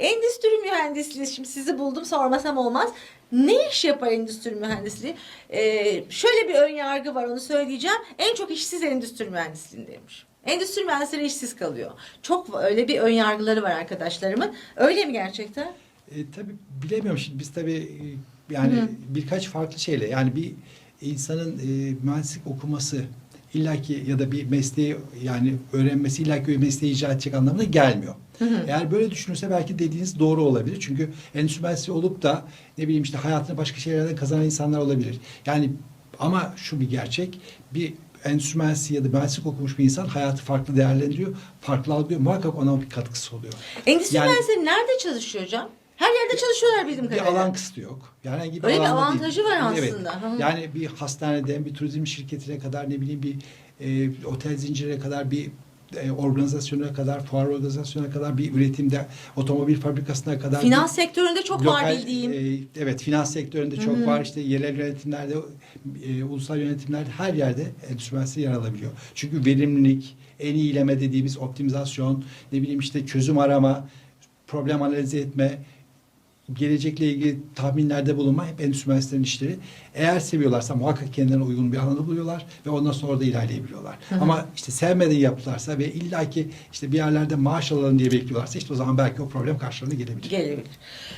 Endüstri mühendisliği şimdi sizi buldum sormasam olmaz. Ne iş yapar endüstri mühendisliği? Ee, şöyle bir ön yargı var onu söyleyeceğim. En çok işsiz endüstri mühendisliğindeymiş. Endüstri mühendisleri işsiz kalıyor. Çok öyle bir ön yargıları var arkadaşlarımın. Öyle mi gerçekten? E, tabii bilemiyorum şimdi biz tabii e, yani Hı. birkaç farklı şeyle yani bir insanın e, mühendislik okuması illaki ya da bir mesleği yani öğrenmesi illaki o mesleği icra edecek anlamına gelmiyor. Hı hı. Eğer böyle düşünürse belki dediğiniz doğru olabilir. Çünkü endüstri mühendisliği olup da ne bileyim işte hayatını başka şeylerden kazanan insanlar olabilir. Yani ama şu bir gerçek. Bir endüstri mühendisliği ya da mühendislik okumuş bir insan hayatı farklı değerlendiriyor, farklı algılıyor. Muhakkak ona bir katkısı oluyor. Endüstri Yani- mühendisleri nerede çalışıyor hocam? Her yerde çalışıyorlar bildiğim bir kadarıyla. alan kısıtı yok. Yani herhangi bir Öyle bir alanda avantajı var Evet. aslında. Hı hı. Yani bir hastaneden bir turizm şirketine kadar ne bileyim bir e, otel zincirine kadar bir e, organizasyona kadar, fuar organizasyonuna kadar bir üretimde otomobil fabrikasına kadar Finans bir sektöründe çok var lokal, bildiğim. e, evet finans sektöründe çok var. İşte yerel yönetimlerde, e, ulusal yönetimlerde her yerde endüstri mühendisliği yer alabiliyor. Çünkü verimlilik, en iyileme dediğimiz optimizasyon, ne bileyim işte çözüm arama, problem analizi etme, gelecekle ilgili tahminlerde bulunma hep endüstri mühendislerinin işleri. Eğer seviyorlarsa muhakkak kendilerine uygun bir alanı buluyorlar ve ondan sonra orada ilerleyebiliyorlar. Hı hı. Ama işte sevmeden yaptılarsa ve illaki işte bir yerlerde maaş alalım diye bekliyorlarsa işte o zaman belki o problem karşılarına gelebilir. Gelebilir.